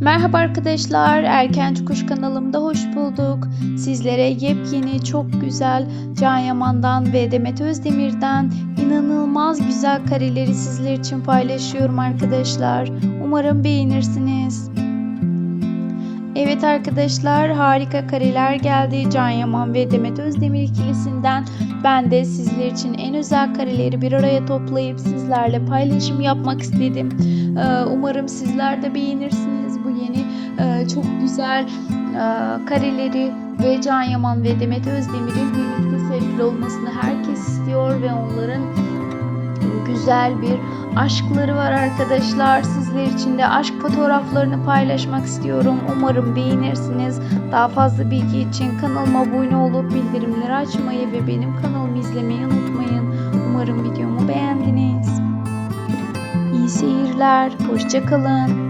Merhaba arkadaşlar, Erken Çıkış kanalımda hoş bulduk. Sizlere yepyeni, çok güzel Can Yaman'dan ve Demet Özdemir'den inanılmaz güzel kareleri sizler için paylaşıyorum arkadaşlar. Umarım beğenirsiniz. Evet arkadaşlar harika kareler geldi Can Yaman ve Demet Özdemir ikilisinden. Ben de sizler için en özel kareleri bir araya toplayıp sizlerle paylaşım yapmak istedim. Ee, Umarım sizler de beğenirsiniz bu yeni e, çok güzel e, kareleri ve Can Yaman ve Demet Özdemir'in birlikte sevgili olmasını herkes istiyor ve onların güzel bir aşkları var arkadaşlar. Sizler için de aşk fotoğraflarını paylaşmak istiyorum. Umarım beğenirsiniz. Daha fazla bilgi için kanalıma abone olup bildirimleri açmayı ve benim kanalımı izlemeyi unutmayın. Umarım videomu beğendiniz. İyi seyirler. Hoşçakalın.